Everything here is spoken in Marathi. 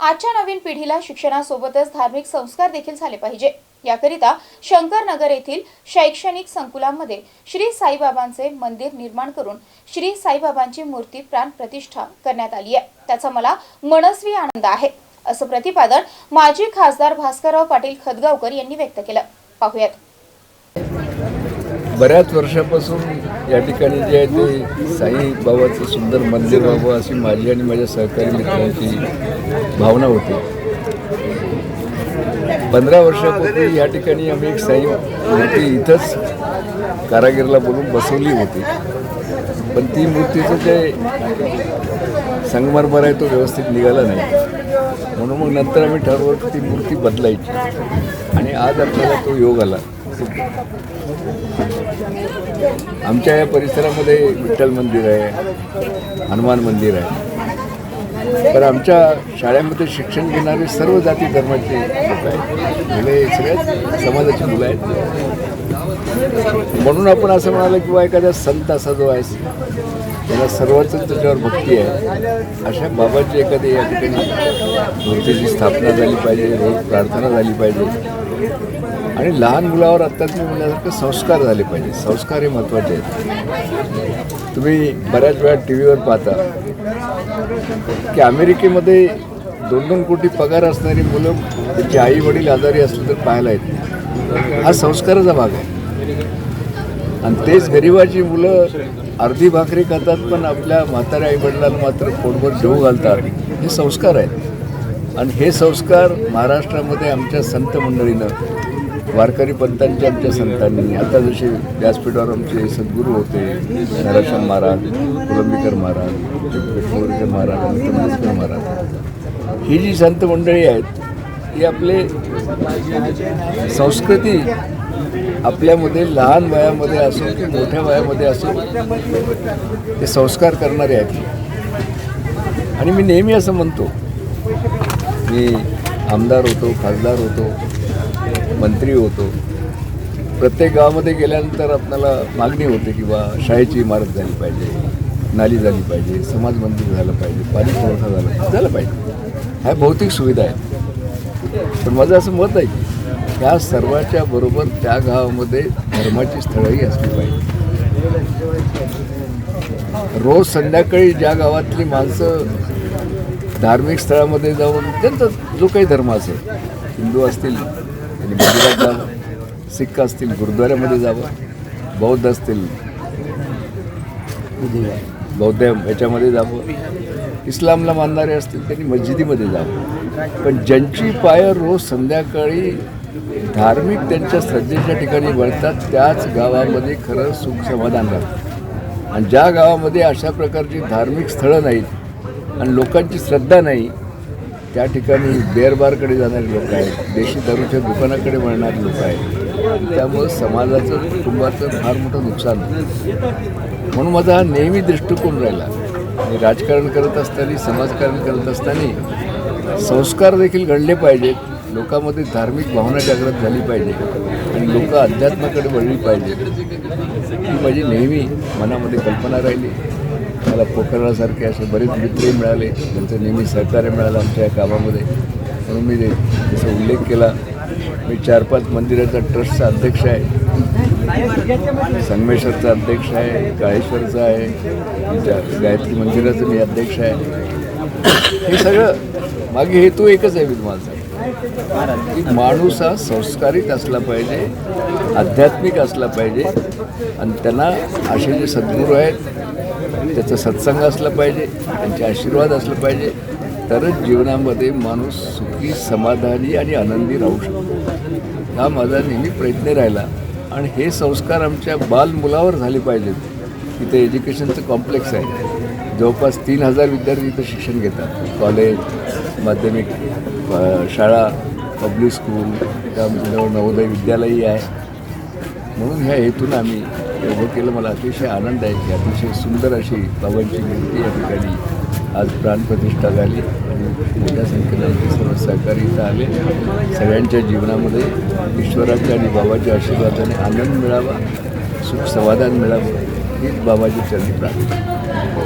आजच्या नवीन पिढीला शिक्षणासोबतच धार्मिक संस्कार देखील झाले पाहिजे. याकरिता शंकरनगर येथील शैक्षणिक संकुलामध्ये श्री साईबाबांचे मंदिर निर्माण करून श्री साईबाबांची मूर्ती प्राण प्रतिष्ठा करण्यात आली आहे. त्याचा मला मनस्वी आनंद आहे असं प्रतिपादन माजी खासदार भास्करराव पाटील खदगावकर यांनी व्यक्त केलं. पाहुयात. बऱ्याच वर्षापासून या ठिकाणी जे आहे ते साई बाबाचं सुंदर मंदिर व्हावं अशी माझी आणि माझ्या सहकारी मित्रांची भावना होती. पंधरा वर्षापूर्वी या ठिकाणी आम्ही एक साई मूर्ती इथंच कारागिरला बोलून बसवली होती. पण ती मूर्तीचं जे संगमरमर आहे तो व्यवस्थित निघाला नाही. म्हणून मग नंतर आम्ही ठरवलं की ती मूर्ती बदलायची. आणि आज आपल्याला तो योग आला. आमच्या या परिसरामध्ये विठ्ठल मंदिर आहे हनुमान मंदिर आहे. तर आमच्या शाळेमध्ये शिक्षण घेणारे सर्व जाती धर्माचे लोक आहेत. मुले सगळ्याच समाजाची मुलं आहेत. म्हणून आपण असं म्हणालं किंवा एखादा संत असा जो आहे त्याला सर्वच त्याच्यावर भक्ती आहे. अशा बाबाची एखादी या ठिकाणी मूर्तीची स्थापना झाली पाहिजे रोज प्रार्थना झाली पाहिजे. आणि लहान मुलावर आत्ताच मी संस्कार झाले पाहिजे. संस्कार हे महत्त्वाचे आहेत. तुम्ही बऱ्याच वेळा टी व्हीवर पाहता की अमेरिकेमध्ये दोन दोन कोटी पगार असणारी मुलं त्यांची आई वडील आजारी असले तर पाहायला येत हा संस्काराचा भाग आहे. आणि तेच गरिबाची मुलं अर्धी भाकरी खातात पण आपल्या म्हाताऱ्या आईवडिलांना मात्र पोटभर जेऊ घालतात. हे संस्कार आहेत. आणि हे संस्कार महाराष्ट्रामध्ये आमच्या संत मंडळीनं वारकरी पंतांच्या आमच्या संतांनी. आता जसे व्यासपीठावर आमचे सद्गुरू होते नराशम महाराज कोलंबीकर महाराज पेटमोरकर महाराज आणि तंबूरकर महाराज. ही जी संत मंडळी आहेत ही आपले संस्कृती आपल्यामध्ये लहान वयामध्ये असो की मोठ्या वयामध्ये असो ते संस्कार करणारे आहेत. आणि मी नेहमी असं म्हणतो मी आमदार होतो खासदार होतो मंत्री होतो. प्रत्येक गावामध्ये गेल्यानंतर आपल्याला मागणी होते की बा शाळेची इमारत झाली पाहिजे नाली झाली पाहिजे समाज मंदिर झालं पाहिजे पाणी पुरवठा झाला झालं पाहिजे. ह्या भौतिक सुविधा आहेत. पण माझं असं मत आहे की त्या सर्वाच्या बरोबर त्या गावामध्ये धर्माची स्थळंही असली पाहिजे. रोज संध्याकाळी ज्या गावातली माणसं धार्मिक स्थळामध्ये जाऊन त्यांचा जो काही धर्म असेल हिंदू असतील त्यांनी मंदिरात जावं सिख असतील गुरुद्वाऱ्यामध्ये जावं. बौद्ध असतील बौद्ध याच्यामध्ये जावं. इस्लामला मानणारे असतील त्यांनी मस्जिदीमध्ये जावं. पण ज्यांची पाय रोज संध्याकाळी धार्मिक त्यांच्या श्रद्धेच्या ठिकाणी वळतात त्याच गावामध्ये खरं सुख समाधान राहतं. आणि ज्या गावामध्ये अशा प्रकारची धार्मिक स्थळं नाहीत आणि लोकांची श्रद्धा नाही त्या ठिकाणी बेरबारकडे जाणारे लोक आहेत. देशी दारूच्या दुकानाकडे वळणारे लोक आहेत. त्यामुळं समाजाचं कुटुंबाचं फार मोठं नुकसान म्हणून माझा हा नेहमी दृष्टिकोन राहिला. आणि राजकारण करत असताना समाजकारण करत असताना संस्कार देखील घडले पाहिजेत. लोकांमध्ये धार्मिक भावना जागृत झाली पाहिजे. आणि लोक अध्यात्माकडे वळली पाहिजेत. ही माझी नेहमी मनामध्ये कल्पना राहिली. मला पोखरासारखे असे बरेच मित्रही मिळाले त्यांचं नेहमी सहकार्य मिळालं आमच्या या कामामध्ये म्हणून मी ते उल्लेख केला. मी चार पाच मंदिराचा ट्रस्टचा अध्यक्ष आहे. संगमेश्वरचा अध्यक्ष आहे काळेश्वरचा आहे गायत्री मंदिराचं मी अध्यक्ष आहे. हे सगळं मागे हेतू एकच आहे विद्वांचा की माणूस हा संस्कारित असला पाहिजे आध्यात्मिक असला पाहिजे आणि त्यांना असे जे सद्गुरू आहेत. त्याचा सत्संग असला पाहिजे त्यांचे आशीर्वाद असलं पाहिजे तरच जीवनामध्ये माणूस सुखी समाधानी आणि आनंदी राहू शकतो. हा माझा नेहमी प्रयत्न राहिला. आणि हे संस्कार आमच्या बालमुलावर झाले पाहिजेत. तिथे एज्युकेशनचं कॉम्प्लेक्स आहे. जवळपास तीन हजार विद्यार्थी इथं शिक्षण घेतात. कॉलेज माध्यमिक शाळा पब्लिक स्कूल त्यामध्ये नवोदय विद्यालयही आहे. म्हणून ह्या हेतून आम्ही हे केलं मला अतिशय आनंद आहे की अतिशय सुंदर अशी बाबांची मूर्ती या ठिकाणी आज प्राणप्रतिष्ठा झाली आणि मोठ्या संख्येनं सर्व सहकारी इथं आले. सगळ्यांच्या जीवनामध्ये ईश्वराच्या आणि बाबाच्या आशीर्वादाने आनंद मिळावा सुख समाधान मिळावं हीच बाबाची चरणी प्रार्थना.